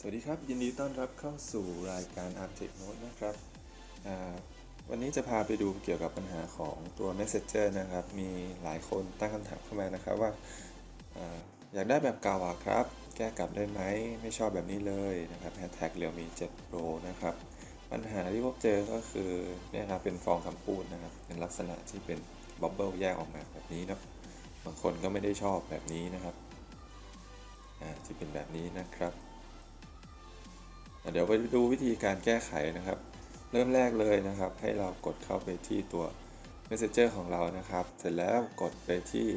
สวัสดีครับ ยินดีต้อนรับเข้าสู่รายการ a r t e c h Note นะครับ วันนี้จะพาไปดูเกี่ยวกับปัญหาของตัว Messenger นะครับ มีหลายคนตั้งคำถามเข้ามานะครับว่าอาอยากได้แบบเก่าอะครับ แก้กลับได้ไหม ไม่ชอบแบบนี้เลยนะครับ Hashtag เรียวมี7 Pro นะครับ ปัญหาที่พบเจอก็คือเนี่ยครับเป็นฟองคำพูดนะครับ เป็นลักษณะที่เป็นบับเบิลแยกออกมาแบบนี้นะบางคนก็ไม่ได้ชอบแบบนี้นะครับที่เป็นแบบนี้นะครับ เดี๋ยวไปดูวิธีการแก้ไขนะครับ เริ่มแรกเลยนะครับ ให้เรากดเข้าไปที่ตัว Messenger ของเรานะครับ เสร็จแล้วกดไปที่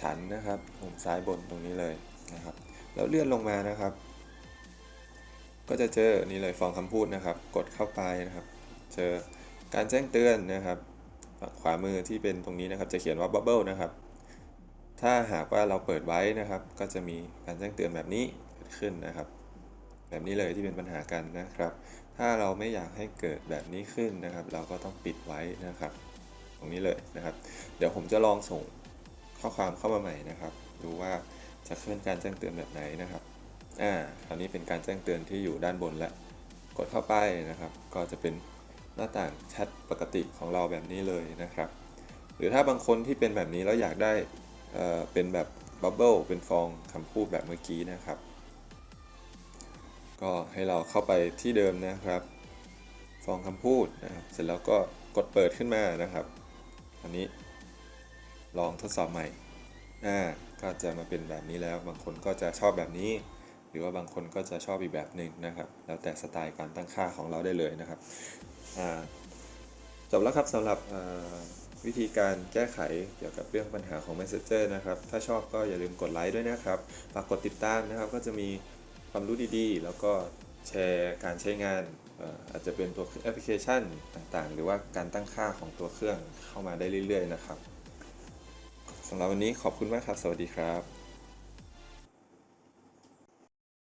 ฉันนะครับมุมซ้ายบนตรงนี้เลยนะครับ แล้วเลื่อนลงมานะครับ ก็จะเจอนี่เลยฟองคำพูดนะครับ กดเข้าไปนะครับ เจอการแจ้งเตือนนะครับขวามือที่เป็นตรงนี้นะครับ จะเขียนว่า Bubble นะครับ ถ้าหากว่าเราเปิดไว้นะครับ ก็จะมีการแจ้งเตือนแบบนี้เกิดขึ้นนะครับ แบบนี้เลยที่เป็นปัญหากันนะครับ ถ้าเราไม่อยากให้เกิดแบบนี้ขึ้นนะครับ เราก็ต้องปิดไว้นะครับ ตรงนี้เลยนะครับ เดี๋ยวผมจะลองส่งข้อความเข้ามาใหม่นะครับ ดูว่าจะขึ้นการแจ้งเตือนแบบไหนนะครับ อ่า คราวนี้เป็นการแจ้งเตือนที่อยู่ด้านบนแล้ว กดเข้าไปนะครับ ก็จะเป็นหน้าต่างแชทปกติของเราแบบนี้เลยนะครับ หรือถ้าบางคนที่เป็นแบบนี้แล้วอยากได้เอ่อเป็นแบบบับเบิลเป็นฟองคำพูดแบบเมื่อกี้นะครับ ก็ให้เราเข้าไปที่เดิมนะครับฟองคำพูดนะครับ เสร็จแล้วก็กดเปิดขึ้นมานะครับ อันนี้ลองทดสอบใหม่อ่าก็จะมาเป็นแบบนี้แล้ว บางคนก็จะชอบแบบนี้ หรือว่าบางคนก็จะชอบอีกแบบหนึ่งนะครับ แล้วแต่สไตล์การตั้งค่าของเราได้เลยนะครับอ่าจบแล้วครับสำหรับวิธีการแก้ไขเกี่ยวกับเรื่องปัญหาของ Messenger นะครับ ถ้าชอบก็อย่าลืมกดไลค์ด้วยนะครับ ฝากกดติดตามนะครับ ก็จะมี ความรู้ดีๆ แล้วก็แชร์การใช้งานอ่ออาจจะเป็นตัวแอปพลิเคชันต่างๆ หรือว่าการตั้งค่าของตัวเครื่องเข้ามาได้เรื่อยๆนะครับสำหรับวันนี้ขอบคุณมากครับ สวัสดีครับ